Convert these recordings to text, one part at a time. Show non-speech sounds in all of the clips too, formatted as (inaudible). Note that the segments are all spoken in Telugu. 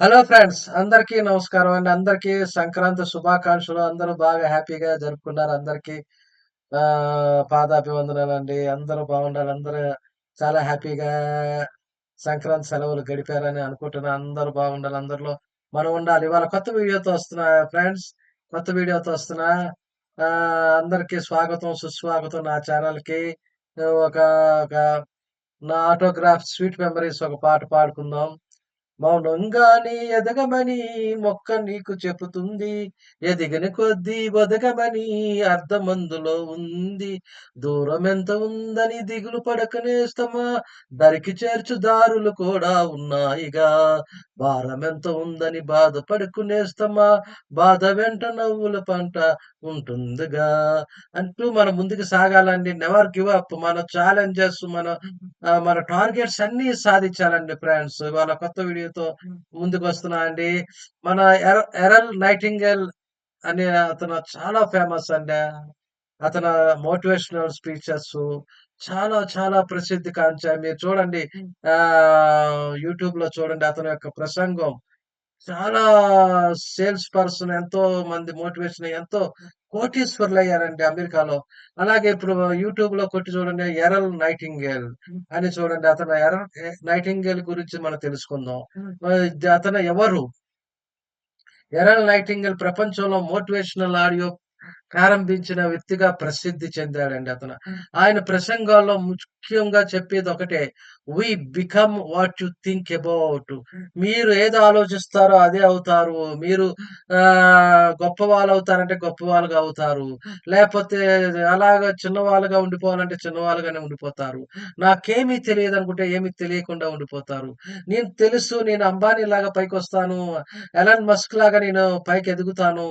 హలో ఫ్రెండ్స్ అందరికీ నమస్కారం అండి. అందరికీ సంక్రాంతి శుభాకాంక్షలు. అందరూ బాగా హ్యాపీగా జరుపుకున్నారు. అందరికీ ఆ పాదాభివందనాలండి అందరూ బాగుండాలి. అందరూ చాలా హ్యాపీగా సంక్రాంతి సెలవులు గడిపారని అనుకుంటున్నా అందరూ బాగుండాలి. అందరిలో మనం ఉండాలి. ఇవాళ కొత్త వీడియోతో వస్తున్నా ఫ్రెండ్స్ కొత్త వీడియోతో వస్తున్నా ఆ అందరికీ స్వాగతం సుస్వాగతం నా ఛానల్కి ఒక ఒక నా ఆటోగ్రాఫ్ స్వీట్ మెమరీస్ ఒక పాట పాడుకుందాం. మౌనంగానే ఎదగమని మొక్క నీకు చెబుతుంది. ఎదిగిన కొద్దీ ఒదగమని అర్థమందులో ఉంది. దూరం ఎంత ఉందని దిగులు పడకనేస్తమా దరికి చేర్చు దారులు కూడా ఉన్నాయిగా. భారం ఎంత ఉందని బాధపడుకునేస్తమా బాధ వెంట నవ్వుల పంట ఉంటుందిగా. అంటూ మనం ముందుకు సాగాలండి. Never give up. మన ఛాలెంజెస్ మన మన టార్గెట్స్ అన్ని సాధించాలండి ఫ్రెండ్స్. ఇవాళ కొత్త వీడియో వీడియోతో ముందుకు వస్తున్నా అండి మన ఎర- ఎరల్ నైటింగేల్ అనే అతను చాలా ఫేమస్ అండి. అతను మోటివేషనల్ స్పీచెస్ చాలా చాలా ప్రసిద్ధి కాంచాయి. మీరు చూడండి ఆ యూట్యూబ్లో చూడండి అతని యొక్క ప్రసంగం. చాలా సేల్స్ పర్సన్ ఎంతో మంది మోటివేషన్ ఎంతో కోటీశ్వర్లు అయ్యారండి అమెరికాలో. అలాగే ఇప్పుడు యూట్యూబ్లో కొట్టి చూడండి ఎరల్ నైటింగేల్ అని చూడండి అతను. ఎరల్ నైటింగేల్ గురించి మనం తెలుసుకుందాం. అతను ఎవరు? ఎరల్ నైటింగేల్ ప్రపంచంలో మోటివేషనల్ ఆడియో ప్రారంభించిన వ్యక్తిగా ప్రసిద్ధి చెందాడండి అతను. ఆయన ప్రసంగాల్లో ముఖ్యంగా చెప్పేది ఒకటే we become what you think about మీరు ఏది ఆలోచిస్తారో అదే అవుతారు. మీరు ఆ గొప్ప వాళ్ళు అవుతారంటే గొప్ప వాళ్ళుగా అవుతారు లేకపోతే అలాగా చిన్నవాళ్ళుగా ఉండిపోవాలంటే చిన్నవాళ్ళుగానే ఉండిపోతారు. నాకేమీ తెలియదు అనుకుంటే ఏమీ తెలియకుండా ఉండిపోతారు. నేను తెలుసు నేను అంబానీ లాగా పైకి వస్తాను ఎలన్ మస్క్ లాగా నేను పైకి ఎదుగుతాను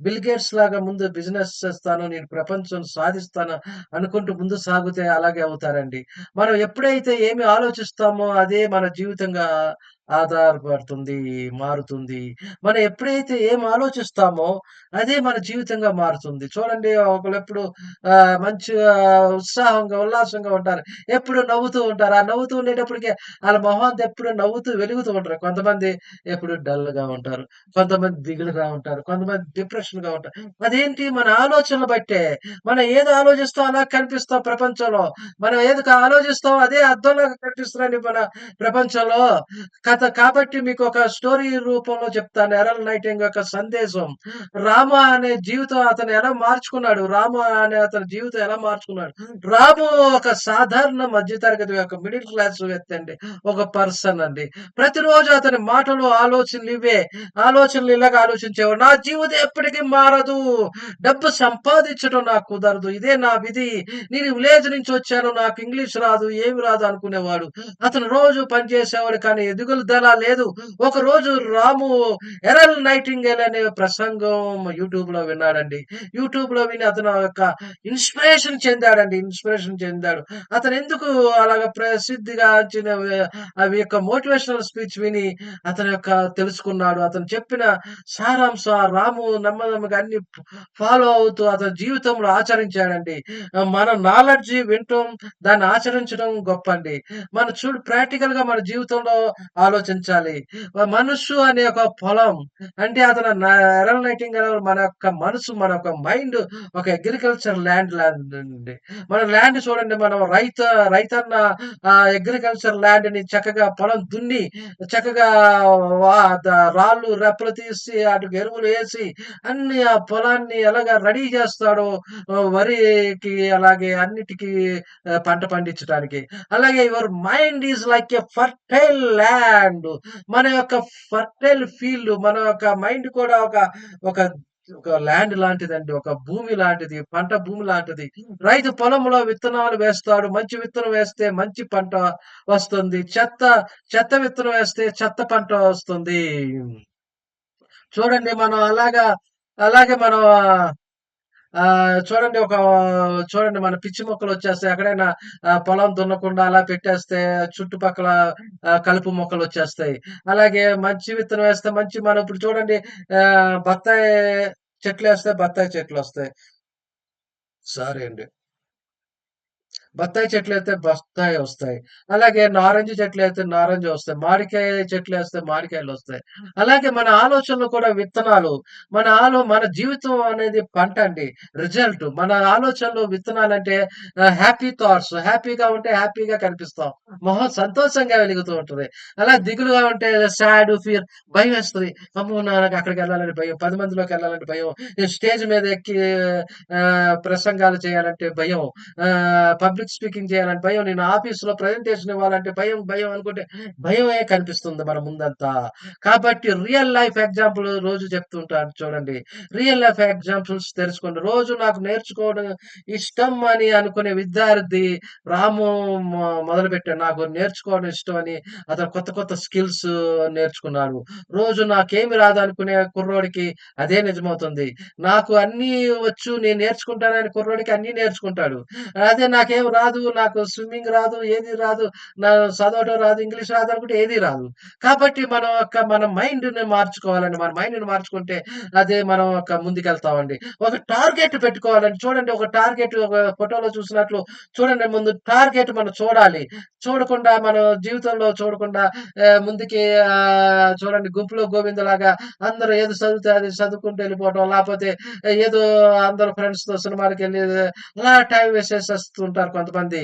బిల్ గేట్స్ లాగా ముందు బిజినెస్ చేస్తాను నేను ప్రపంచం సాధిస్తాను అనుకుంటూ ముందు సాగితే అలాగే అవుతారండి. మనం ఎప్పుడైతే ఏమి ఆలోచిస్తామో అదే మన జీవితంగా ఆధారపడుతుంది మారుతుంది. మనం ఎప్పుడైతే ఏం ఆలోచిస్తామో అదే మన జీవితంగా మారుతుంది. చూడండి ఒకళ్ళు ఎప్పుడు మంచిగా ఉత్సాహంగా ఉల్లాసంగా ఉంటారు. ఎప్పుడు నవ్వుతూ ఉంటారు. ఆ నవ్వుతూ ఉండేటప్పటికే వాళ్ళ మొహం ఎప్పుడు నవ్వుతూ వెలుగుతూ ఉంటారు. కొంతమంది ఎప్పుడు డల్గా ఉంటారు. కొంతమంది దిగులుగా ఉంటారు. కొంతమంది డిప్రెషన్గా ఉంటారు. అదేంటి? మన ఆలోచనలు బట్టే మనం ఏది ఆలోచిస్తాం అలా కనిపిస్తాం ప్రపంచంలో. మనం ఏదో ఆలోచిస్తాం అదే అర్థంలాగా కనిపిస్తున్నాయి మన ప్రపంచంలో. కథ కాబట్టి మీకు ఒక స్టోరీ రూపంలో చెప్తాను. ఎరల్ నైటింగ్ యొక్క సందేశం. రామ అనే జీవితం అతను ఎలా మార్చుకున్నాడు? రామ అనే అతని జీవితం ఎలా మార్చుకున్నాడు? రాము ఒక సాధారణ మధ్యతరగతి యొక్క మిడిల్ క్లాస్ వ్యక్తి అండి. ఒక పర్సన్ అండి. ప్రతిరోజు అతని మాటలు ఆలోచనలు ఇవే. ఆలోచనలు ఇలాగ ఆలోచించేవాడు నా జీవితం ఎప్పటికీ మారదు. డబ్బు సంపాదించడం నాకు కుదరదు. ఇదే నా విధి. నేను విలేజ్ నుంచి వచ్చాను. నాకు ఇంగ్లీష్ రాదు ఏమి రాదు అనుకునేవాడు. అతను రోజు పనిచేసేవాడు కానీ ఎదుగులు అలా లేదు. ఒక రోజు రాము ఎరల్ నైటింగేల్ అనే ప్రసంగం యూట్యూబ్లో విన్నాడండి. యూట్యూబ్లో విని అతను యొక్క ఇన్స్పిరేషన్ చెందాడండి ఇన్స్పిరేషన్ చెందాడు. అతను ఎందుకు అలాగ ప్రసిద్ధిగా వచ్చిన అవి యొక్క మోటివేషనల్ స్పీచ్ విని అతని యొక్క తెలుసుకున్నాడు. అతను చెప్పిన సారాంశ రాము నెమ్మదిగా అన్ని ఫాలో అవుతూ అతని జీవితంలో ఆచరించాడండి. మన నాలెడ్జ్ వింటాం దాన్ని ఆచరించడం గొప్ప అండి మన చూడు ప్రాక్టికల్గా మన జీవితంలో ఆలోచించాలి. మనస్సు అనే ఒక పొలం అంటే అతను ఎరల్ నైటింగ్ మన యొక్క మనసు మన యొక్క మైండ్ ఒక అగ్రికల్చర్ ల్యాండ్ ల్యాండ్ అండి మన ల్యాండ్ చూడండి మనం రైతు రైతన్న అగ్రికల్చర్ ల్యాండ్ని చక్కగా పొలం దున్ని చక్కగా రాళ్ళు రెప్పలు తీసి అటు ఎరువులు వేసి అన్ని ఆ పొలాన్ని ఎలాగ రెడీ చేస్తాడో వరికి అలాగే అన్నిటికీ పంట పండించడానికి అలాగే your mind is like a fertile land. మన యొక్క ఫర్టైల్ ఫీల్డ్ మన యొక్క మైండ్ కూడా ఒక ఒక ఒక ల్యాండ్ లాంటిదండి. ఒక భూమి లాంటిది పంట భూమి లాంటిది. రైతు పొలంలో విత్తనాలు వేస్తాడు. మంచి విత్తనం వేస్తే మంచి పంట వస్తుంది. చెత్త చెత్త విత్తనం వేస్తే చెత్త పంట వస్తుంది. చూడండి మనం అలాగా అలాగే మనం చూడండి ఒక చూడండి మన పిచ్చి మొక్కలు వచ్చేస్తే ఎక్కడైనా పొలం దున్నకుండా అలా పెట్టేస్తే చుట్టుపక్కల కలుపు మొక్కలు వచ్చేస్తాయి. అలాగే మంచి విత్తనం వేస్తే మంచి మనం ఇప్పుడు చూడండి ఆ బత్తాయి చెట్లు వేస్తే బత్తాయి చెట్లు వస్తాయి. సరే అండి. బత్తాయి చెట్లు అయితే బత్తాయి వస్తాయి. అలాగే నారింజి చెట్లు అయితే నారింజ వస్తాయి. మామిడికాయ చెట్లేస్తే మామిడికాయలొస్తాయి. అలాగే మన ఆలోచనలు కూడా విత్తనాలు. మన ఆలో మన జీవితం అనేది పంట అండి రిజల్ట్. మన ఆలోచనలు విత్తనాలంటే అంటే హ్యాపీ థాట్స్. హ్యాపీగా ఉంటే హ్యాపీగా కనిపిస్తాం. మొహం సంతోషంగా వెలుగుతూ ఉంటుంది అలా దిగులుగా ఉంటే సాడ్, ఫియర్ వేస్తుంది అమ్మో! నాకు అక్కడికెళ్ళాలని భయం. పది మందిలోకి వెళ్ళాలంటే భయం. స్టేజ్ మీద ఎక్కి ప్రసంగాలు చేయాలంటే భయం. పబ్లిక్ పబ్లిక్ స్పీకింగ్ చేయాలంటే భయం. నేను ఆఫీసులో ప్రజెంటేషన్ ఇవ్వాలంటే భయం, భయం అనుకుంటే భయమే కనిపిస్తుంది మన ముందంతా. కాబట్టి రియల్ లైఫ్ ఎగ్జాంపుల్ రోజు చెప్తుంటాను చూడండి. రియల్ లైఫ్ ఎగ్జాంపుల్స్ తెలుసుకోండి. రోజు నాకు నేర్చుకోవడం ఇష్టం అని అనుకునే విద్యార్థి రాము మొ మొదలుపెట్టాడు. నాకు నేర్చుకోవడం ఇష్టం అని అతను కొత్త కొత్త స్కిల్స్ నేర్చుకున్నాడు. రోజు నాకేమి రాదనుకునే కుర్రోడికి అదే నిజమవుతుంది. నాకు అన్నీ వచ్చు నేను నేర్చుకుంటానని కుర్రోడికి అన్నీ నేర్చుకుంటాడు. అదే నాకేం రాదు, నాకు స్విమ్మింగ్ రాదు, ఏది రాదు, నా చదవటం రాదు, ఇంగ్లీష్ రాదు అనుకుంటే ఏది రాదు. కాబట్టి మనం యొక్క మన మైండ్‌ని మార్చుకోవాలండి. మన మైండ్‌ని మార్చుకుంటే అదే మనం ఒక ముందుకెళ్తామండి. ఒక టార్గెట్ పెట్టుకోవాలండి. చూడండి ఒక టార్గెట్ ఒక ఫోటోలో చూసినట్లు చూడండి ముందు టార్గెట్ మనం చూడాలి. చూడకుండా మన జీవితంలో చూడకుండా ముందుకి చూడండి గుంపులో గోవిందలాగా అందరూ ఏది చదివితే అది చదువుకుంటూ వెళ్ళిపోవటం. లేకపోతే ఏదో అందరూ ఫ్రెండ్స్‌తో సినిమాలకెళ్ళి అలా టైం వేసేస్తుంటారు కొంతమంది.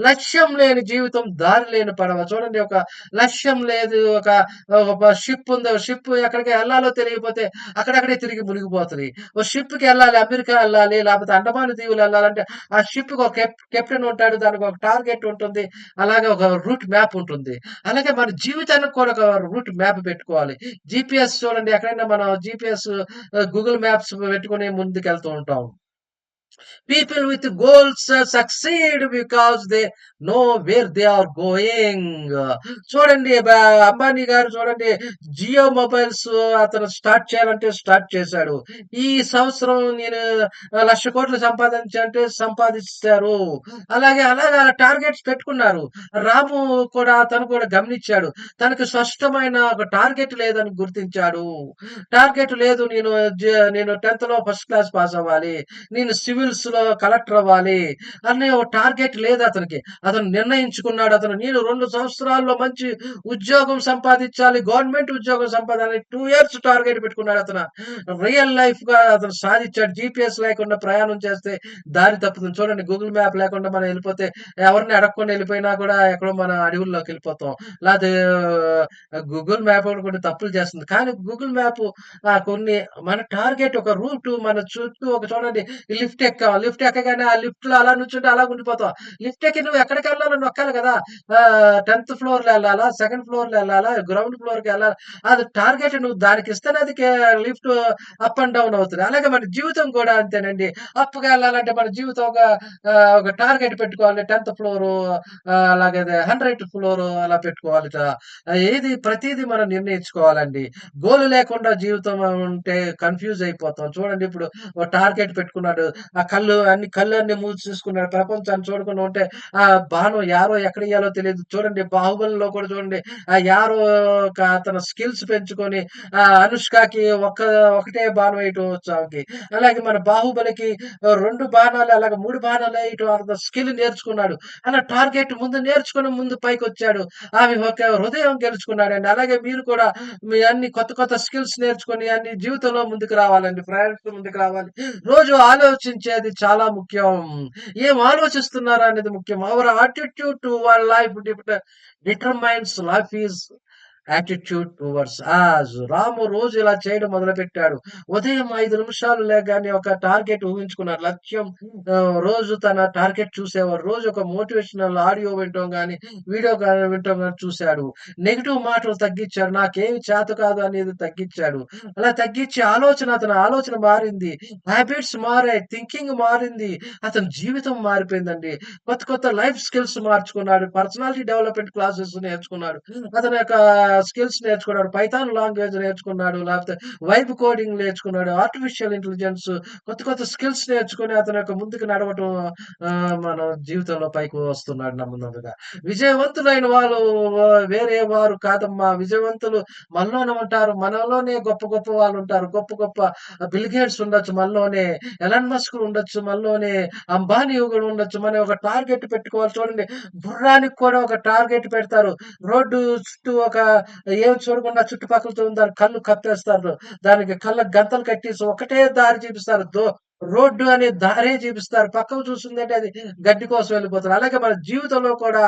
లక్ష్యం లేని జీవితం దారి లేని పడవ. చూడండి ఒక లక్ష్యం లేదు. ఒక ఒక షిప్ ఉంది. షిప్ ఎక్కడికి వెళ్ళాలో తెలియకపోతే అక్కడక్కడే తిరిగి మునిగిపోతుంది ఓ షిప్‌కి వెళ్ళాలి అమెరికా వెళ్ళాలి లేకపోతే అండమాన్ దీవులు వెళ్ళాలంటే ఆ షిప్‌కి ఒక కెప్టెన్ ఉంటాడు. దానికి ఒక టార్గెట్ ఉంటుంది. అలాగే ఒక రూట్ మ్యాప్ ఉంటుంది. అలాగే మన జీవితానికి కూడా ఒక రూట్ మ్యాప్ పెట్టుకోవాలి. జిపిఎస్ చూడండి ఎక్కడైనా మనం జిపిఎస్ గూగుల్ మ్యాప్స్ పెట్టుకొని ముందుకెళ్తూ ఉంటాం. People with goals succeed because they know where they are going. చూడండి అంబానీ గారు చూడండి జియో మొబైల్స్ అతను స్టార్ట్ చేయాలంటే స్టార్ట్ చేశాడు. ఈ సంవత్సరం నేను లక్ష కోట్లు సంపాదించాలంటే సంపాదిస్తారు అలాగే అలాగా టార్గెట్స్ పెట్టుకున్నారు. రాము కూడా తను కూడా గమనించాడు తనకు స్పష్టమైన ఒక టార్గెట్ లేదని గుర్తించాడు. టార్గెట్ లేదు నేను నేను టెన్త్లో ఫస్ట్ క్లాస్ పాస్ అవ్వాలి. నేను సివిల్ సివిల్స్‌లో కలెక్టర్ అవ్వాలి. అనే ఒక టార్గెట్ లేదు అతనికి. అతను నిర్ణయించుకున్నాడు. అతను నేను రెండు సంవత్సరాల్లో మంచి ఉద్యోగం సంపాదించాలి. గవర్నమెంట్ ఉద్యోగం సంపాదించాలి. టూ ఇయర్స్ టార్గెట్ పెట్టుకున్నాడు అతను. రియల్ లైఫ్గా అతను సాధించాడు జీపీఎస్ లేకుండా ప్రయాణం చేస్తే దారి తప్పుతుంది. చూడండి గూగుల్ మ్యాప్ లేకుండా మనం వెళ్ళిపోతే ఎవరిని అడగకుండా వెళ్ళిపోయినా కూడా ఎక్కడో మన అడవుల్లోకి వెళ్ళిపోతాం లేకపోతే గూగుల్ మ్యాప్ కొన్ని తప్పులు చేస్తుంది. కానీ గూగుల్ మ్యాప్ కొన్ని మన టార్గెట్ ఒక రూట్ మన చుట్టూ ఒక చూడండి లిఫ్ట్ ఎక్కాం. లిఫ్ట్ ఎక్కగానే ఆ లిఫ్ట్‌లో అలా నుంచుంటే అలా ఉండిపోతాం. లిఫ్ట్ ఎక్కి నువ్వు ఎక్కడికి వెళ్ళాలో నొక్కాలి కదా! టెన్త్ ఫ్లోర్లో వెళ్ళాలా సెకండ్ ఫ్లోర్లో వెళ్ళాలా గ్రౌండ్ ఫ్లోర్కి వెళ్ళాలా అది టార్గెట్ నువ్వు దానికిస్తేనే అది లిఫ్ట్ అప్ అండ్ డౌన్ అవుతుంది అలాగే మన జీవితం కూడా అంతేనండి. అప్పుగా వెళ్ళాలంటే మన జీవితం ఒక ఒక టార్గెట్ పెట్టుకోవాలి. టెన్త్ ఫ్లోర్ అలాగే హండ్రెడ్ ఫ్లోర్ అలా పెట్టుకోవాలిట. ఏది ప్రతిదీ మనం నిర్ణయించుకోవాలండి. గోల్ లేకుండా జీవితం ఉంటే కన్‌ఫ్యూజ్ అయిపోతాం. చూడండి ఇప్పుడు ఓ టార్గెట్ పెట్టుకున్నాడు. ఆ కళ్ళు అన్ని కళ్ళు అన్ని మూసి మూసేసుకున్నాడు. ప్రపంచాన్ని చూడకుండా ఉంటే ఆ బాణం యారో ఎక్కడెయ్యాలో తెలియదు చూడండి 'బాహుబలిలో' కూడా చూడండి. ఆ యారో ఒక స్కిల్స్ పెంచుకొని ఆ అనుష్కకి ఒక్క ఒకటే బాణం వేయటం వచ్చు ఆమెకి. అలాగే మన 'బాహుబలికి' రెండు బాణాలు అలాగే మూడు బాణాలు వేయటం అంత స్కిల్ నేర్చుకున్నాడు. అలా టార్గెట్ ముందు నేర్చుకుని ముందు పైకి వచ్చాడు ఆమె ఒక హృదయం గెలుచుకున్నాడండి. అలాగే మీరు కూడా మీ అన్ని కొత్త కొత్త స్కిల్స్ నేర్చుకొని అన్ని జీవితంలో ముందుకు రావాలండి. ప్రయాణిస్తూ ముందుకు రావాలి. రోజు అనేది చాలా ముఖ్యం. ఏం ఆలోచిస్తున్నారా అనేది ముఖ్యం. Our attitude toward life determines life is attitude towards us Ramu రోజు ఇలా చేయడం మొదలుపెట్టాడు. ఉదయం ఐదు నిమిషాలు లేగానే ఒక టార్గెట్ ఊహించుకున్నాడు. లక్ష్యం రోజు తన టార్గెట్ చూసేవాడు. రోజు ఒక మోటివేషనల్ ఆడియో వింటాం కానీ వీడియో కానీ వింటాం కానీ చూశాడు నెగిటివ్ మాటలు తగ్గించాడు. నాకేమి చేత కాదు అనేది తగ్గించాడు. అలా తగ్గించి ఆలోచన అతని ఆలోచన మారింది. హ్యాబిట్స్ మారాయి. థింకింగ్ మారింది. అతని జీవితం మారిపోయిందండి. కొత్త కొత్త లైఫ్ స్కిల్స్ మార్చుకున్నాడు. పర్సనాలిటీ డెవలప్‌మెంట్ క్లాసెస్ నేర్చుకున్నాడు. అతని యొక్క స్కిల్స్ నేర్చుకున్నాడు. పైథాన్ లాంగ్వేజ్ నేర్చుకున్నాడు. లేకపోతే వైబ్ కోడింగ్ నేర్చుకున్నాడు. ఆర్టిఫిషియల్ ఇంటెలిజెన్స్ కొత్త కొత్త స్కిల్స్ నేర్చుకొని అతని యొక్క ముందుకు నడవటం మన జీవితంలో పైకి వస్తున్నాడు నెమ్మదిగా. విజయవంతులైన వాళ్ళు వేరే వారు కాదమ్మా! విజయవంతులు మనలోనే ఉంటారు. మనలోనే గొప్ప గొప్ప వాళ్ళు ఉంటారు గొప్ప గొప్ప బిల్గేట్స్ ఉండొచ్చు మనలోనే. ఎలన్ మస్క్ ఉండొచ్చు మనలోనే. అంబానీ కూడా ఉండొచ్చు. మనం ఒక టార్గెట్ పెట్టుకోవాలి చూడండి. గుర్రానికి కూడా ఒక టార్గెట్ పెడతారు. రోడ్డు చుట్టూ ఒక ఏమి చూడకుండా చుట్టుపక్కలతో దాని కళ్ళు కప్పేస్తారు. దానికి కళ్ళ గంతలు కట్టేసి ఒకటే దారి చూపిస్తారు. దో రోడ్డు అనే దారే చూపిస్తారు. పక్కకు చూస్తుందంటే అది గడ్డి కోసం వెళ్ళిపోతారు. అలాగే మన జీవితంలో కూడా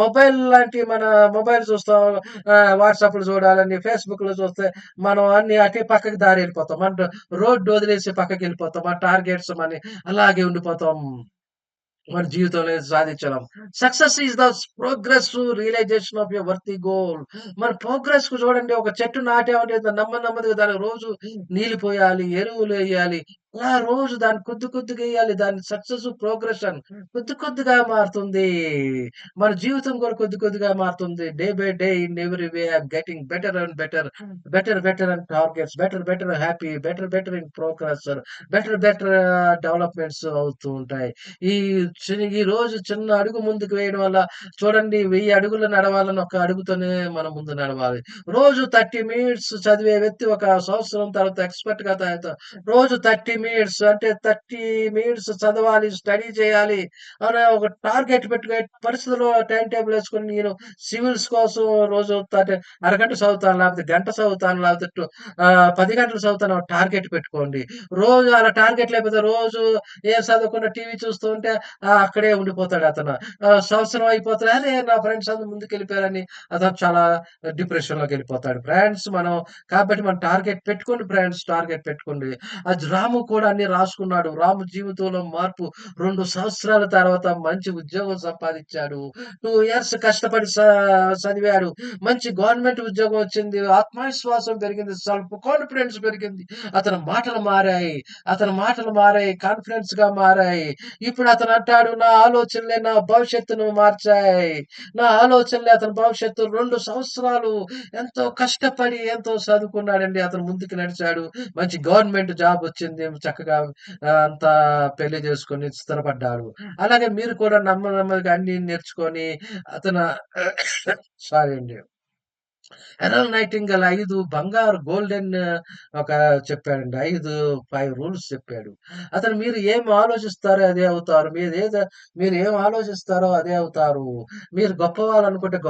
మొబైల్ లాంటి మన మొబైల్ చూస్తాం. వాట్సాప్ వాట్సాప్‌లు చూడాలని, ఫేస్‌బుక్‌లో చూస్తే మనం అన్ని అటే పక్కకి దారి వెళ్ళిపోతాం. మన రోడ్డు వదిలేసి పక్కకి వెళ్ళిపోతాం మన టార్గెట్స్ మన అలాగే ఉండిపోతాం. మన జీవితంలో సాధించడం success is the progress realization of your worthy goal. మన ప్రోగ్రెస్‌కు చూడండి ఒక చెట్టు నాటామంటే నమ్మ నెమ్మదిగా దానికి రోజు నీళ్ళు పోయాలి, ఎరువులు వేయాలి అలా రోజు దాన్ని కొద్ది కొద్దిగా ఎయ్యాలి. దాని సక్సెస్ ప్రోగ్రెషన్ కొద్ది కొద్దిగా మారుతుంది. మన జీవితం కూడా కొద్ది కొద్దిగా మారుతుంది. Day by day in every way am getting better and better. Better better and targets. Better better happy. Better better in progress. Better better developments అవుతూ ఉంటాయి. ఈ చి ఈ రోజు చిన్న అడుగు ముందుకు వేయడం వల్ల చూడండి 1000 అడుగులు నడవాలని ఒక అడుగుతోనే మనం ముందు నడవాలి. రోజు 30 మినిట్స్ చదివే వ్యక్తి ఒక సంవత్సరం తర్వాత ఎక్స్‌పర్ట్‌గా తయారవుతారు. రోజు 30 మినిట్స్ అంటే 30 మినిట్స్ చదవాలి, స్టడీ చేయాలి అనే ఒక టార్గెట్ పెట్టుకునే పరిస్థితిలో టైం టేబుల్ వేసుకుని నేను సివిల్స్ కోసం రోజు అరగంట చదువుతాను, లేకపోతే గంట చదువుతాను, లేకపోతే పది గంటలు చదువుతాను టార్గెట్ పెట్టుకోండి. రోజు అలా టార్గెట్ లేకపోతే రోజు ఏం చదవకుండా టీవీ చూస్తూ ఉంటే అక్కడే ఉండిపోతాడు అతను సంవత్సరం అయిపోతాడు అరే! నా ఫ్రెండ్స్ అందరూ ముందుకెళ్ళిపోయారని అతను చాలా డిప్రెషన్‌లోకెళ్ళిపోతాడు. ఫ్రెండ్స్ మనం కాబట్టి మనం టార్గెట్ పెట్టుకోండి ఫ్రెండ్స్. టార్గెట్ పెట్టుకోండి. అది రాము కూడా అన్ని రాసుకున్నాడు. రాము జీవితంలో మార్పు రెండు సంవత్సరాల తర్వాత మంచి ఉద్యోగం సంపాదించాడు. టూ ఇయర్స్ కష్టపడి చదివాడు. మంచి గవర్నమెంట్ ఉద్యోగం వచ్చింది. ఆత్మవిశ్వాసం పెరిగింది. సెల్ఫ్ కాన్ఫిడెన్స్ పెరిగింది. అతని మాటలు మారాయి. అతని మాటలు మారాయి. కాన్ఫిడెన్స్గా మారాయి. ఇప్పుడు అతను అంటాడు నా ఆలోచనలే నా భవిష్యత్తును మార్చాయి. నా ఆలోచనలే అతని భవిష్యత్తు రెండు సంవత్సరాలు ఎంతో కష్టపడి ఎంతో చదువుకున్నాడండి. అతను ముందుకు నడిచాడు. మంచి గవర్నమెంట్ జాబ్ వచ్చింది. చక్కగా అంతా పెళ్ళి చేసుకొని స్థిరపడ్డాడు. అలాగే మీరు కూడా నెమ్మది నెమ్మదిగా అన్నీ నేర్చుకొని అతను (coughs) సారీ అండి. ఎర్రల్ నైటింగేల్ 5 బంగారు గోల్డెన్ ఒక చెప్పాడండి. 5, 5 రూల్స్ చెప్పాడు. అతను మీరు ఏం ఆలోచిస్తారో అదే అవుతారు. మీరు ఏదో మీరు ఏమి ఆలోచిస్తారో అదే అవుతారు. మీరు గొప్పవాళ్ళనుకుంటే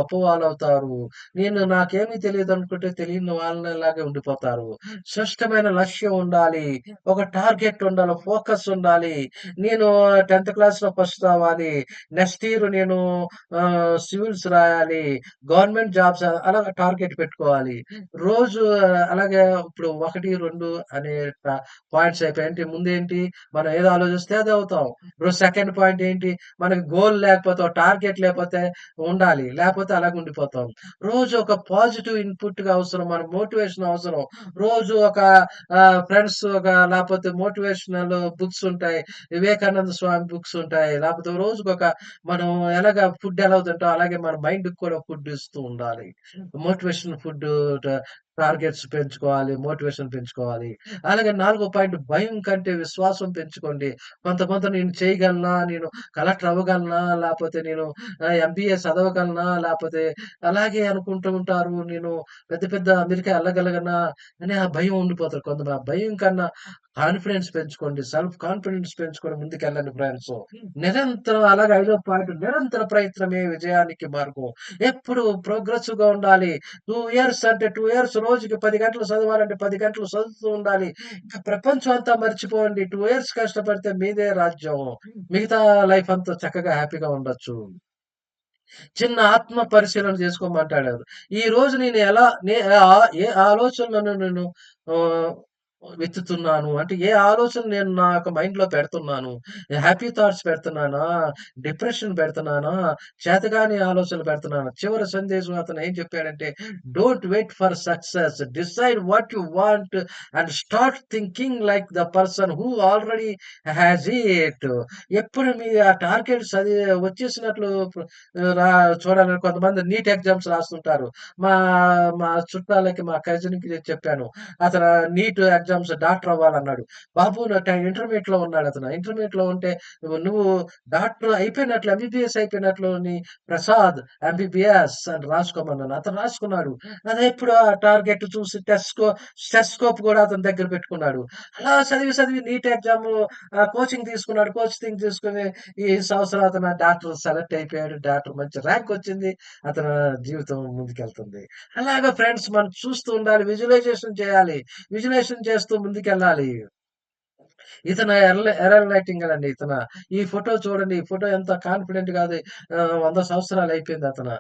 అవుతారు నేను నాకేమీ అనుకుంటే తెలియని వాళ్ళలాగే ఉండిపోతారు. స్పష్టమైన లక్ష్యం ఉండాలి. ఒక టార్గెట్ ఉండాలి. ఫోకస్ ఉండాలి. నేను టెన్త్ క్లాస్లో ఫస్ట్ రావాలి. నెక్స్ట్ ఇయర్ నేను సివిల్స్ రాయాలి. గవర్నమెంట్ జాబ్స్ అలా టార్గెట్ పెట్టుకోవాలి. రోజు అలాగే ఇప్పుడు 1, 2 అనే పాయింట్స్ అయిపోయాయి. ముందేంటి మనం ఏది ఆలోచిస్తే అదే అవుతాం. ఇప్పుడు సెకండ్ పాయింట్ ఏంటి మనకి గోల్ లేకపోతే టార్గెట్ లేకపోతే ఉండాలి. లేకపోతే అలాగే ఉండిపోతాం. రోజు ఒక పాజిటివ్ ఇన్‌పుట్‌గా అవసరం. మన మోటివేషన్ అవసరం. రోజు ఒక ఫ్రెండ్స్ ఒక లేకపోతే మోటివేషనల్ బుక్స్ ఉంటాయి. వివేకానంద స్వామి బుక్స్ ఉంటాయి. లేకపోతే రోజుకొక మనం ఎలాగా ఫుడ్ ఎలా తింటాం అలాగే మన మైండ్‌కి కూడా ఫుడ్ ఇస్తూ ఉండాలి. మోటివేషన్ ఫుడ్ ట టార్గెట్స్ పెంచుకోవాలి. మోటివేషన్ పెంచుకోవాలి. అలాగే నాలుగో పాయింట్ భయం కంటే విశ్వాసం పెంచుకోండి. కొంతమంది నేను చేయగలనా? నేను కలెక్టర్ అవ్వగలనా? లేకపోతే నేను ఎంబీఏ చదవగలనా? లేకపోతే అలాగే అనుకుంటూ ఉంటారు. నేను పెద్ద పెద్ద అమెరికా వెళ్ళగలగనా అని ఆ భయం ఉండిపోతారు కొంతమంది. ఆ భయం కన్నా కాన్ఫిడెన్స్ పెంచుకోండి. సెల్ఫ్ కాన్ఫిడెన్స్ పెంచుకొని ముందుకెళ్ళండి ఫ్రెండ్స్. నిరంతరం అలాగే ఐదో పాయింట్ నిరంతర ప్రయత్నమే విజయానికి మార్గం. ఎప్పుడు ప్రోగ్రెసివ్‌గా ఉండాలి. టూ ఇయర్స్ అంటే టూ ఇయర్స్ రోజుకి పది గంటలు చదవాలంటే పది గంటలు చదువుతూ ఉండాలి. ఇంకా ప్రపంచం అంతా మర్చిపోండి. టూ ఇయర్స్ కష్టపడితే మీదే రాజ్యం. మిగతా లైఫ్ అంతా చక్కగా హ్యాపీగా ఉండొచ్చు. చిన్న ఆత్మ పరిశీలన చేసుకోమంటాడారు. రోజు నేను ఎలా నే ఏ ఆలోచనలను నేను ఆహ్ అంటే ఏ ఆలోచన నేను నా యొక్క మైండ్‌లో పెడుతున్నాను. హ్యాపీ థాట్స్ పెడుతున్నానా? డిప్రెషన్ పెడుతున్నానా? చేతగాని ఆలోచనలు పెడుతున్నానా? చివరి సందేశం అతను ఏం చెప్పాడంటే, don't wait for success. Decide what you want and start thinking like the person who already has it. ఎప్పుడు మీ ఆ టార్గెట్స్ అది వచ్చేసినట్లు రా చూడాలని కొంతమంది నీట్ ఎగ్జామ్స్ రాస్తుంటారు. మా మా చుట్టాలకి మా కజిన్‌కి చెప్పాను. అతను నీట్ ఎగ్జామ్ ఎగ్జామ్స్ డాక్టర్ అవ్వాలన్నాడు. బాబు ఇంటర్మీడియట్లో ఉన్నాడు అతను ఇంటర్మీడియట్లో ఉంటే నువ్వు డాక్టర్ అయిపోయినట్లు ఎంబీబీఎస్ అయిపోయినట్లు నీ ప్రసాద్ ఎంబీబీఎస్ అని రాసుకోమన్నాను. అతను రాసుకున్నాడు. అదే ఇప్పుడు ఆ టార్గెట్ చూసి టెస్కో టెస్కోప్ కూడా అతని దగ్గర పెట్టుకున్నాడు. అలా చదివి చదివి నీట్ ఎగ్జామ్ కోచింగ్ తీసుకున్నాడు. కోచింగ్ తీసుకుని ఈ సంవత్సరం అతను డాక్టర్ సెలెక్ట్ అయిపోయాడు. డాక్టర్ మంచి ర్యాంక్ వచ్చింది. అతను జీవితం ముందుకెళ్తుంది. అలాగే ఫ్రెండ్స్ మనం చూస్తూ ఉండాలి. విజువలైజేషన్ చేయాలి. విజువలైజేషన్ చేస్తూ ముందుకెళ్ళాలి. ఇతను ఎర్ల ఎర్ర లైటింగ్ అండి ఇతను. ఈ ఫోటో చూడండి. ఈ ఫోటో ఎంత కాన్ఫిడెంట్ కాదు వంద సంవత్సరాలు అయిపోయింది అతను.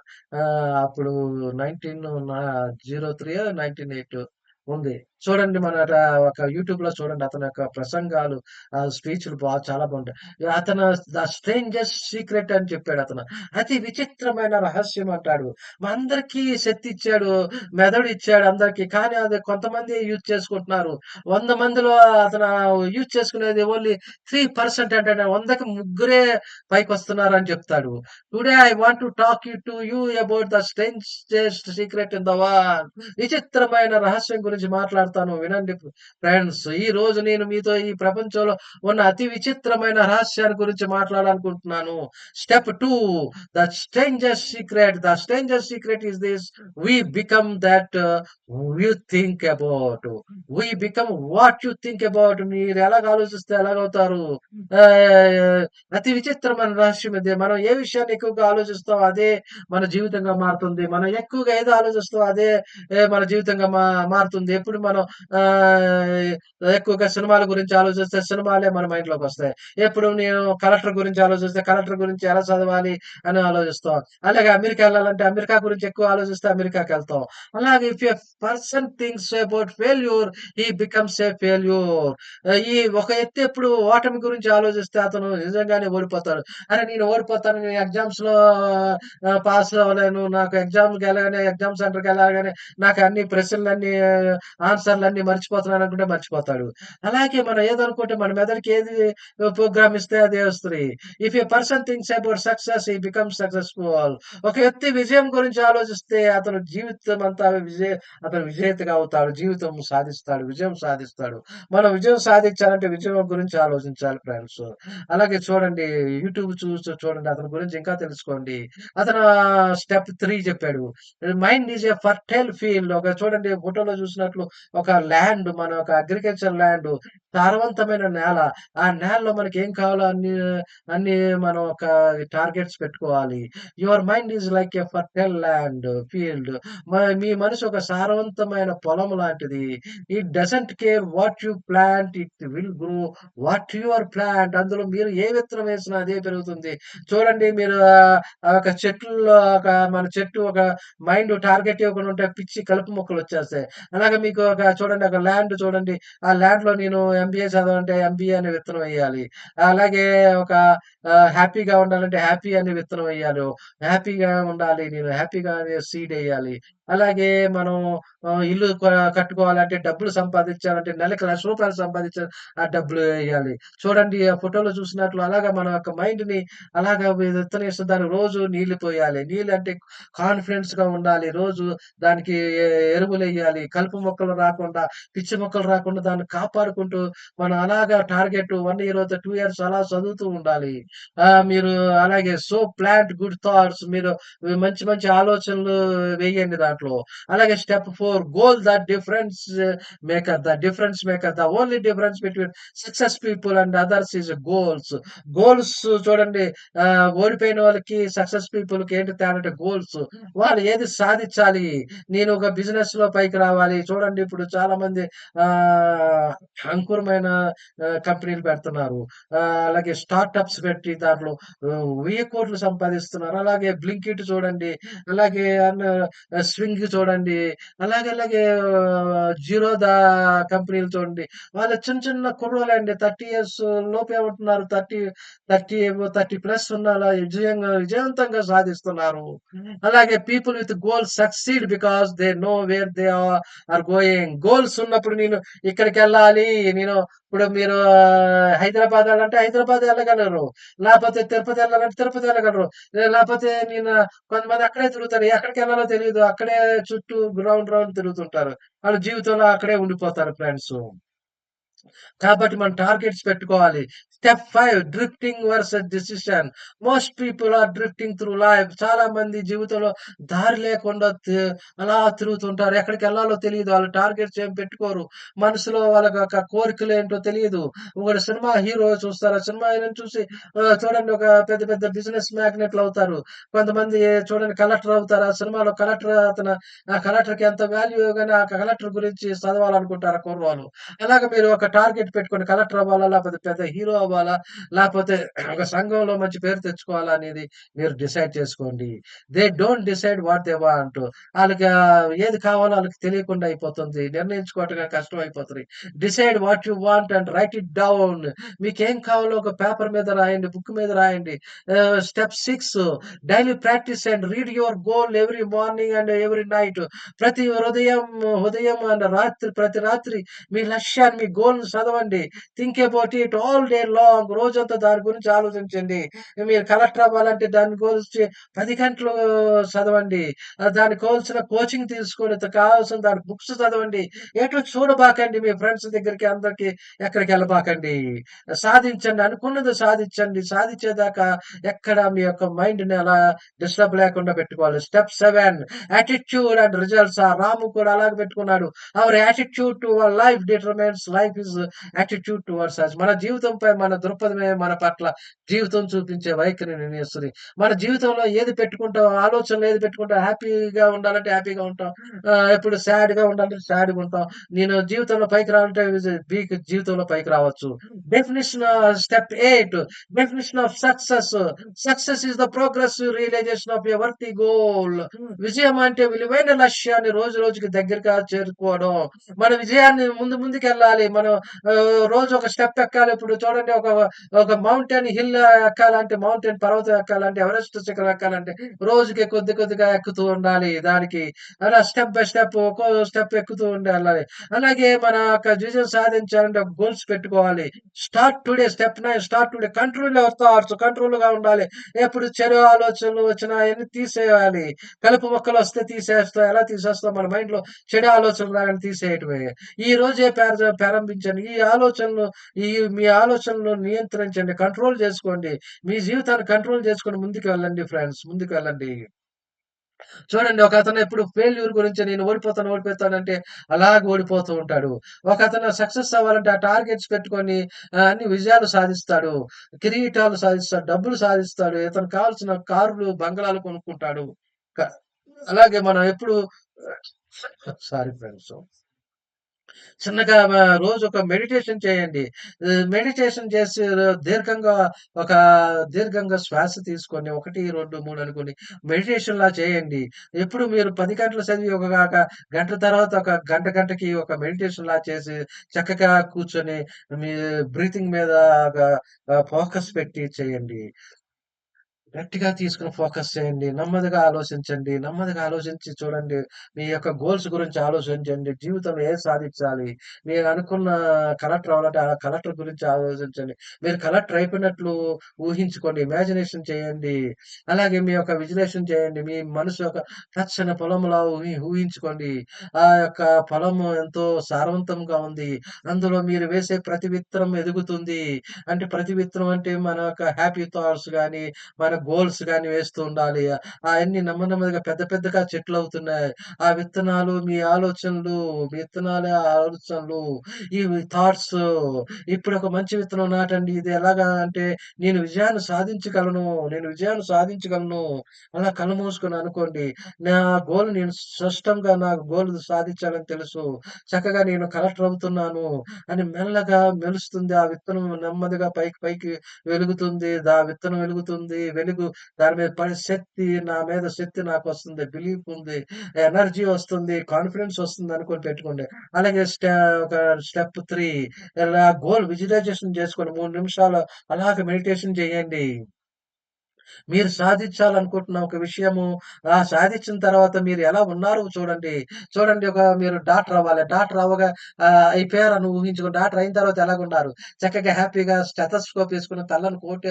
అప్పుడు అప్పుడు 19 నా 03 1908 ఉంది. చూడండి మన ఒక యూట్యూబ్లో చూడండి అతని యొక్క ప్రసంగాలు, స్పీచ్‌లు బాగా చాలా బాగుంటాయి అతను ద స్ట్రేంజర్స్ సీక్రెట్ అని చెప్పాడు అతను అతి విచిత్రమైన రహస్యం అంటాడు. అందరికీ మెదడు ఇచ్చాడు అందరికి. కానీ అది కొంతమంది యూజ్ చేసుకుంటున్నారు. వంద మందిలో అతను యూజ్ చేసుకునేది ఓన్లీ త్రీ పర్సెంట్ అంటే వందకి ముగ్గురే పైకి వస్తున్నారు అని చెప్తాడు. Today I want to talk you to you about the strangest secret in the world. విచిత్రమైన రహస్యం గురించి మాట్లాడుతాను వినండి ఫ్రెండ్స్. ఈరోజు నేను మీతో ఈ ప్రపంచంలో ఉన్న అతి విచిత్రమైన రహస్యాన్ని గురించి మాట్లాడాలనుకుంటున్నాను. Step 2 the strangers secret. The strangers secret is this we become that you think about. We become what you think about. మీరు ఎలాగ ఆలోచిస్తే ఎలాగవుతారు. ఆహ్, అతి విచిత్రమైన రహస్యం ఇది. మనం ఏ విషయాన్ని ఎక్కువగా ఆలోచిస్తామో అదే మన జీవితంగా మారుతుంది. మనం ఎక్కువగా ఏది ఆలోచిస్తామో అదే మన జీవితంగా మారుతుంది. ఎప్పుడు మనం ఆహ్, ఎక్కువగా సినిమాల గురించి ఆలోచిస్తే సినిమాలే మన మైండ్‌లోకొస్తాయి. ఎప్పుడు నేను కలెక్టర్ గురించి ఆలోచిస్తే కలెక్టర్ గురించి ఎలా చదవాలి అని ఆలోచిస్తాం. అలాగే అమెరికా వెళ్ళాలంటే అమెరికా గురించి ఎక్కువ ఆలోచిస్తే అమెరికాకెళ్తాం. అలాగే if a person things about failure he becomes a failure. ఈ ఒక ఎత్తు ఎప్పుడు ఓటమి గురించి ఆలోచిస్తే అతను నిజంగానే ఓడిపోతాడు. అరే నేను ఓడిపోతాను. నేను ఎగ్జామ్స్లో పాస్ అవ్వలేను. నాకు ఎగ్జామ్‌కెళ్ళగానే ఎగ్జామ్ సెంటర్‌కెళ్ళగానే నాకు అన్ని ప్రశ్నలన్నీ ఆన్సర్‌లన్నీ మర్చిపోతున్నాను అనుకుంటే మర్చిపోతాడు. అలాగే మనం ఏదనుకుంటే మన మెదడుకి ఏది ప్రోగ్రామ్ ఇస్తే అదే వస్తుంది if a person things about success he become successful. ఒక వ్యక్తి విజయం గురించి ఆలోచిస్తే అతను జీవితం అంతా విజయ అతను విజేతగా అవుతాడు. జీవితం సాధిస్తాడు. విజయం సాధిస్తాడు. మనం విజయం సాధించాలంటే విజయం గురించి ఆలోచించాలి ఫ్రెండ్స్. అలాగే చూడండి యూట్యూబ్ చూస్తూ చూడండి. అతని గురించి ఇంకా తెలుసుకోండి. అతను స్టెప్ త్రీ చెప్పాడు. Mind is a fertile field. ఒక చూడండి ఫోటోలో చూసినట్లు ఒక ల్యాండ్ మన ఒక అగ్రికల్చర్ ల్యాండ్ సారవంతమైన నేల. ఆ నేలలో ఏం కావాలో అన్ని అన్ని మనం ఒక టార్గెట్స్ పెట్టుకోవాలి. Your mind is like a fertile land field. మీ మనసు ఒక సారవంతమైన పొలం లాంటిది. It doesn't care what you plant it will grow what your plant. అందులో మీరు ఏ విత్తనం వేసినా అదే పెరుగుతుంది. చూడండి మీరు ఒక చెట్లలో ఒక మన చెట్టు ఒక మైండ్ టార్గెట్ ఇవ్వకుండా ఉంటే పిచ్చి కలుపు మొక్కలు వచ్చేస్తాయి అలాగే మీకు ఒక చూడండి ఒక ల్యాండ్ చూడండి. ఆ ల్యాండ్లో నేను ఎంబీఏ చదవాలంటే ఎంబీఏ అనే విత్తనం వేయాలి. అలాగే ఒక హ్యాపీగా ఉండాలంటే హ్యాపీ అనే విత్తనం వేయాలి. హ్యాపీగా ఉండాలి. నేను హ్యాపీగా సీడ్ వేయాలి అలాగే మనం ఇల్లు కట్టుకోవాలంటే డబ్బులు సంపాదించాలంటే నెలకి రూ. 1,00,000 సంపాదించాలి. ఆ డబ్బులు వేయాలి చూడండి ఆ ఫోటోలో చూసినట్లు అలాగా మన యొక్క మైండ్‌ని అలాగా విత్తనేసి దానికి రోజు నీళ్ళు పోయాలి. నీళ్ళంటే కాన్ఫిడెన్స్‌గా ఉండాలి. రోజు దానికి ఎరువులు వేయాలి కలుపు మొక్కలు రాకుండా, పిచ్చి మొక్కలు రాకుండా దాన్ని కాపాడుకుంటూ మనం అలాగా టార్గెట్ వన్ ఇయర్ అవుతే 2 ఇయర్స్ అలా చదువుతూ ఉండాలి. మీరు అలాగే సో ప్లాంట్ గుడ్ థాట్స్ మీరు మంచి మంచి ఆలోచనలు వేయండి దాంట్లో. అలాగే step four goal the difference maker. The difference maker. The only difference between success people and others is goals. Goals చూడండి ఓడిపోయిన వాళ్ళకి సక్సెస్ పీపుల్‌కి ఏంటి తేడంటే గోల్స్. వాళ్ళు ఏది సాధించాలి. నేను ఒక బిజినెస్లో పైకి రావాలి. చూడండి ఇప్పుడు చాలామంది మంది అంకురమైన కంపెనీలు పెడుతున్నారు. అలాగే స్టార్టప్స్ పెట్టి దాంట్లో వెయ్యి కోట్లు సంపాదిస్తున్నారు. అలాగే బ్లింకిట్ చూడండి. అలాగే స్వింగ్ చూడండి. అలాగే అలాగే జీరోదా కంపెనీలు చూడండి. వాళ్ళ చిన్న చిన్న కుడోల్ అండి థర్టీ ఇయర్స్ లోపే ఉంటున్నారు. థర్టీ థర్టీ థర్టీ ప్లస్ ఉన్నోళ్ళు విజయంగా విజయవంతంగా సాధిస్తున్నారు. అలాగే people with goal succeed because they know where they are are going. Goals ఉన్నప్పుడు నేను ఇక్కడికి వెళ్ళాలి నేను ఇప్పుడు మీరు హైదరాబాద్ వెళ్ళాలంటే హైదరాబాద్ వెళ్ళగలరు లేకపోతే తిరుపతి వెళ్ళాలంటే తిరుపతి వెళ్ళగలరు లేకపోతే నేను కొంతమంది అక్కడే తిరుగుతారు. ఎక్కడికెళ్ళాలో తెలియదు అక్కడే చుట్టూ రౌండ్ రౌండ్ తిరుగుతుంటారు. వాళ్ళ జీవితంలో అక్కడే ఉండిపోతారు ఫ్రెండ్స్ కాబట్టి మనం టార్గెట్స్ పెట్టుకోవాలి. Step five drifting versus decision. Most people are drifting through life. చాలా మంది జీవితంలో దారి లేకుండా అలా తిరుగుతుంటారు. ఎక్కడికి వెళ్ళాలో తెలియదు వాళ్ళు టార్గెట్స్ ఏం పెట్టుకోరు. మనసులో వాళ్ళకి ఒక కోరికలు ఏంటో తెలియదు ఒక సినిమా హీరో చూస్తారు. ఆ సినిమా హీరోని చూసి చూడండి ఒక పెద్ద పెద్ద బిజినెస్ మ్యాగ్నెట్‌లవుతారు. కొంతమంది చూడండి కలెక్టర్ అవుతారు. ఆ సినిమాలో కలెక్టర్ అతను ఆ కలెక్టర్‌కి ఎంత వాల్యూ కానీ ఆ కలెక్టర్ గురించి చదవాలనుకుంటారు ఆ అలాగే మీరు ఒక టార్గెట్ పెట్టుకుని కలెక్టర్ అవ్వాలా? లేకపోతే పెద్ద హీరో అవ్వాలా? లేకపోతే ఒక సంఘంలో మంచి పేరు తెచ్చుకోవాలా అనేది మీరు డిసైడ్ చేసుకోండి. They don't decide what they want. వాళ్ళకి ఏది కావాలో వాళ్ళకి తెలియకుండా అయిపోతుంది. నిర్ణయించుకోవటం కష్టం అయిపోతుంది decide what you want and write it down. మీకేం కావాలో ఒక పేపర్ మీద రాయండి. బుక్ మీద రాయండి. Step six daily practice and read your goal every morning and every night. ప్రతి ఉదయం, ఉదయం అండ్ రాత్రి ప్రతి రాత్రి మీ లక్ష్యాన్ని, మీ గోల్‌ని చదవండి. Think about it all day long. రోజంతా దాని గురించి ఆలోచించండి. మీరు కలెక్టర్ అవ్వాలంటే దాని గురించి పది గంటలు చదవండి. దాని దానికి కావాల్సిన కోచింగ్ తీసుకొని కావాల్సిన దాని బుక్స్ చదవండి. ఎటు చూడబాకండి. మీ ఫ్రెండ్స్ దగ్గరికి అందరికి ఎక్కడికి వెళ్ళబాకండి సాధించండి. అనుకున్నది సాధించండి. సాధించేదాకా ఎక్కడ మీ యొక్క మైండ్‌ని అలా డిస్టర్బ్ లేకుండా పెట్టుకోవాలి. Step seven attitude and results. ఆ రాము కూడా అలాగే పెట్టుకున్నాడు. Our attitude toward life determines life is attitude towards us. మన జీవితంపై మన దృక్పథమే మన పట్ల జీవితం చూపించే వైఖరిని నిర్ణయిస్తుంది మన జీవితంలో ఏది పెట్టుకుంటాం, ఆలోచనలు ఏది పెట్టుకుంటాం, హ్యాపీగా ఉండాలంటే హ్యాపీగా ఉంటాం. ఎప్పుడు సాడ్‌గా ఉండాలంటే సాడ్‌గా ఉంటాం. నేను జీవితంలో పైకి రావాలంటే బీక్ జీవితంలో పైకి రావచ్చు. Definition step eight definition of success. Success is the progress realization of a the goal. విజయం అంటే విలువైన లక్ష్యాన్ని రోజు రోజుకి దగ్గరగా చేరుకోవడం. మన విజయాన్ని ముందు ముందుకు వెళ్ళాలి మనం రోజు ఒక స్టెప్ ఎక్కాలి. ఇప్పుడు చూడండి ఒక ఒక మౌంటైన్ హిల్ ఎక్కాలంటే మౌంటైన్ పర్వతం ఎక్కాలంటే ఎవరెస్ట్ శిఖరం ఎక్కాలంటే రోజుకి కొద్ది కొద్దిగా ఎక్కుతూ ఉండాలి. దానికి అలా స్టెప్ బై స్టెప్ ఒక్కో స్టెప్ ఎక్కుతూ ఉండాలి. అలాగే మన యొక్క విజయం సాధించాలంటే గోల్స్ పెట్టుకోవాలి. Start today step 9 start today control thoughts కంట్రోల్గా ఉండాలి. ఎప్పుడు చెడు ఆలోచనలు వచ్చినా అవన్నీ తీసేయాలి. కలుపు మొక్కలొస్తే తీసేస్తాం. ఎలా తీసేస్తాం మన మైండ్లో చెడు ఆలోచనలు రాగానే తీసేయటమే. ఈ రోజే ప్రారంభించాను ఈ ఆలోచనలు ఈ మీ ఆలోచనలు నియంత్రించండి. కంట్రోల్ చేసుకోండి. మీ జీవితాన్ని కంట్రోల్ చేసుకొని ముందుకు వెళ్ళండి ఫ్రెండ్స్. ముందుకు వెళ్ళండి. చూడండి ఒకతను ఎప్పుడు ఫెయిల్యూర్ గురించి నేను ఓడిపోతాను, ఓడిపోతానంటే అలాగే ఓడిపోతూ ఉంటాడు. ఒకతను సక్సెస్ అవ్వాలంటే ఆ టార్గెట్స్ పెట్టుకొని అన్ని విజయాలు సాధిస్తాడు. కిరీటాలు సాధిస్తాడు. డబ్బులు సాధిస్తాడు. ఇతను కావాల్సిన కార్లు, బంగళాలు కొనుక్కుంటాడు. అలాగే మనం ఎప్పుడు సారీ ఫ్రెండ్స్. చిన్నగా రోజు ఒక మెడిటేషన్ చేయండి. మెడిటేషన్ చేసి దీర్ఘంగా ఒక దీర్ఘంగా శ్వాస తీసుకొని 1, 2, 3 మెడిటేషన్ మెడిటేషన్‌లా చేయండి. ఎప్పుడు మీరు పది గంటలు చదివి ఒక గంట తర్వాత ఒక గంట గంటకి ఒక మెడిటేషన్‌లా చేసి చక్కగా కూర్చొని మీ బ్రీతింగ్ మీద ఫోకస్ పెట్టి చేయండి. గట్టిగా తీసుకుని ఫోకస్ చేయండి. నెమ్మదిగా ఆలోచించండి. నెమ్మదిగా ఆలోచించి చూడండి. మీ యొక్క గోల్స్ గురించి ఆలోచించండి. జీవితంలో ఏం సాధించాలి? మీరు అనుకున్న కలెక్టర్ అవ్వాలంటే ఆ కలెక్టర్ గురించి ఆలోచించండి. మీరు కలెక్టర్ అయిపోయినట్లు ఊహించుకోండి. ఇమాజినేషన్ చేయండి. అలాగే మీ యొక్క విజులేషన్ చేయండి. మీ మనసు యొక్క పచ్చని పొలంలా ఊహి ఊహించుకోండి. ఆ యొక్క పొలము ఎంతో సారవంతంగా ఉంది. అందులో మీరు వేసే ప్రతి విత్తనం ఎదుగుతుంది. అంటే ప్రతి విత్తనం అంటే మన యొక్క హ్యాపీ థాట్స్ కానీ మన గోల్స్ కానీ వేస్తూ ఉండాలి. అవన్నీ నెమ్మది నెమ్మదిగా పెద్ద పెద్దగా చెట్లు అవుతున్నాయి ఆ విత్తనాలు మీ ఆలోచనలు, మీ విత్తనాల ఆలోచనలు, ఈ థాట్స్ ఇప్పుడు ఒక మంచి విత్తనం నాటండి. ఇది ఎలాగా అంటే నేను విజయాన్ని సాధించగలను, నేను విజయాన్ని సాధించగలను. అలా కళ్ళు మూసుకొని అనుకోండి. నా గోల్ నేను స్పష్టంగా నా గోల్ సాధించాలని తెలుసు. చక్కగా నేను కలెక్టర్ అవుతున్నాను అని మెల్లగా మెలుస్తుంది. ఆ విత్తనం నెమ్మదిగా పైకి పైకి వెలుగుతుంది. దా విత్తనం వెలుగుతుంది. వెలుగు దాని మీద పని శక్తి నా మీద శక్తి నాకు వస్తుంది బిలీఫ్ ఉంది. ఎనర్జీ వస్తుంది. కాన్ఫిడెన్స్ వస్తుంది అనుకొని పెట్టుకోండి. అలాగే స్టె ఒక స్టెప్ త్రీ ఇలా గోల్ విజువలైజేషన్ చేసుకోండి. మూడు నిమిషాలు అలాగే మెడిటేషన్ చేయండి. మీరు సాధించాలనుకుంటున్న ఒక విషయము ఆ సాధించిన తర్వాత మీరు ఎలా ఉన్నారో చూడండి. చూడండి ఒక మీరు డాక్టర్ అవ్వాలి. డాక్టర్ అవ్వగా ఆహ్, అయిపోయారని ఊహించుకోండి. డాక్టర్ అయిన తర్వాత ఎలాగున్నారు? చక్కగా హ్యాపీగా స్టెథస్కోప్ వేసుకుని తెల్లని కోట్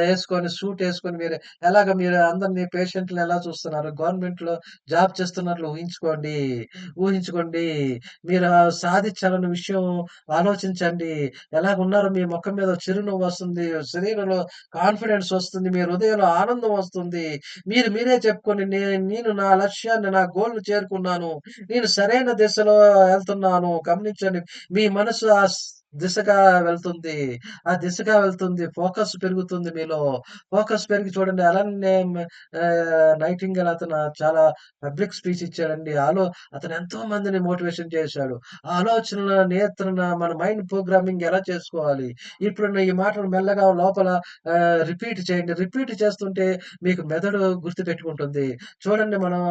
వేసుకొని సూట్ వేసుకొని మీరు ఎలాగ మీరు అందరిని పేషెంట్లు ఎలా చూస్తున్నారు? గవర్నమెంట్‌లో జాబ్ చేస్తున్నట్లు ఊహించుకోండి. ఊహించుకోండి. మీరు సాధించాలన్న విషయం ఆలోచించండి. ఎలాగున్నారో మీ ముఖం మీద చిరునవ్వు వస్తుంది. శరీరంలో కాన్ఫిడెన్స్ వస్తుంది. మీ హృదయంలో ఆనందం వస్తుంది. మీరు మీరే చెప్పుకొని నేను నా లక్ష్యాన్ని, నా గోల్ను చేరుకున్నాను. నేను సరైన దిశలో వెళ్తున్నాను గమనించండి. మీ మనసు ఆ దిశగా వెళ్తుంది. ఆ దిశగా వెళ్తుంది. ఫోకస్ పెరుగుతుంది మీలో. ఫోకస్ పెరిగి చూడండి అలానే నైటింగల్ అతను చాలా పబ్లిక్ స్పీచ్ ఇచ్చాడండి. ఆలో అతను ఎంతో మందిని మోటివేషన్ చేశాడు. ఆలోచన నియంత్రణ మన మైండ్ ప్రోగ్రామింగ్ ఎలా చేసుకోవాలి? ఇప్పుడు ఈ మాటలు మెల్లగా లోపల రిపీట్ చేయండి. రిపీట్ చేస్తుంటే మీకు మెదడు గుర్తు పెట్టుకుంటుంది చూడండి మనం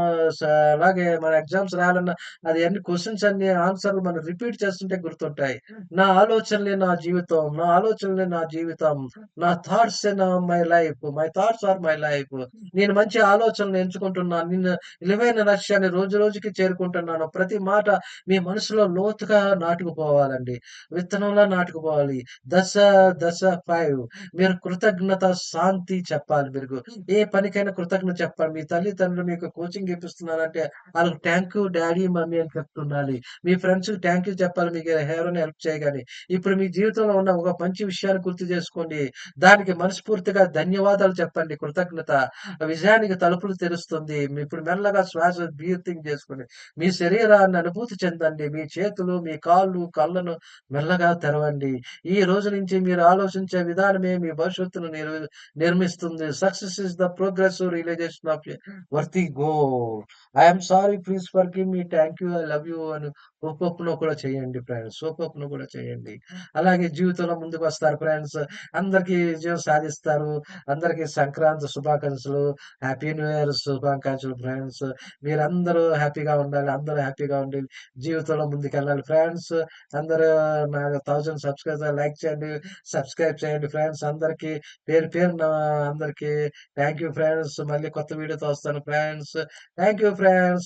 అలాగే మన ఎగ్జామ్స్ రాయాలన్నా అది అన్ని క్వశ్చన్స్ అన్ని ఆన్సర్‌లు మనం రిపీట్ చేస్తుంటే గుర్తుంటాయి. నా ఆలోచనలే నా జీవితం. నా ఆలోచనలే నా జీవితం. నా థాట్స్ నా my life. My thoughts are my life. నేను మంచి ఆలోచనలు ఎంచుకుంటున్నాను. నేను విలువైన లక్ష్యాన్ని రోజు రోజుకి చేరుకుంటున్నాను. ప్రతి మాట మీ మనసులో లోతుగా నాటుకుపోవాలండి. విత్తనంలా నాటుకుపోవాలి. దశ దశ ఫైవ్ మీరు కృతజ్ఞత, శాంతి చెప్పాలి మీరు. ఏ పనికైనా కృతజ్ఞత చెప్పాలి. మీ తల్లిదండ్రులు మీకు కోచింగ్ ఇప్పిస్తున్నారంటే వాళ్ళకి థ్యాంక్ యూ డాడీ, మమ్మీ అని చెప్తుండాలి. మీ ఫ్రెండ్స్ థ్యాంక్ యూ చెప్పాలి మీకు ఎవరైనా హెల్ప్ చేయగాని ఇప్పుడు మీ జీవితంలో ఉన్న ఒక మంచి విషయాన్ని గుర్తు చేసుకోండి. దానికి మనస్ఫూర్తిగా ధన్యవాదాలు చెప్పండి. కృతజ్ఞత విజయానికి తలుపులు తెరుస్తుంది. ఇప్పుడు మెల్లగా శ్వాస బ్రీతింగ్ చేసుకోండి. మీ శరీరాన్ని అనుభూతి చెందండి. మీ చేతులు, మీ కాళ్ళు, కళ్ళను మెల్లగా తెరవండి. ఈ రోజు నుంచి మీరు ఆలోచించే విధానమే మీ భవిష్యత్తును నిర్మిస్తుంది. Success is the progress realization of worthy goal. I sorry please forgive me. Thank you. I love you అని ఓపెన్‌లో కూడా చేయండి ఫ్రెండ్స్. ఓపెన్‌లో కూడా చేయండి. అలాగే జీవితంలో ముందుకు వస్తారు ఫ్రెండ్స్. అందరికీ విజయం సాధిస్తారు. అందరికీ సంక్రాంతి శుభాకాంక్షలు. హ్యాపీ న్యూ ఇయర్ శుభాకాంక్షలు ఫ్రెండ్స్. మీరందరూ హ్యాపీగా ఉండాలి. అందరూ హ్యాపీగా ఉండి జీవితంలో ముందుకెళ్ళాలి ఫ్రెండ్స్. అందరూ నా థౌజండ్ సబ్స్క్రైబర్ లైక్ చేయండి. సబ్స్క్రైబ్ చేయండి ఫ్రెండ్స్. అందరికీ పేరు పేరున అందరికీ థ్యాంక్ యూ ఫ్రెండ్స్. మళ్ళీ కొత్త వీడియోతో వస్తాను ఫ్రెండ్స్. Thank you friends.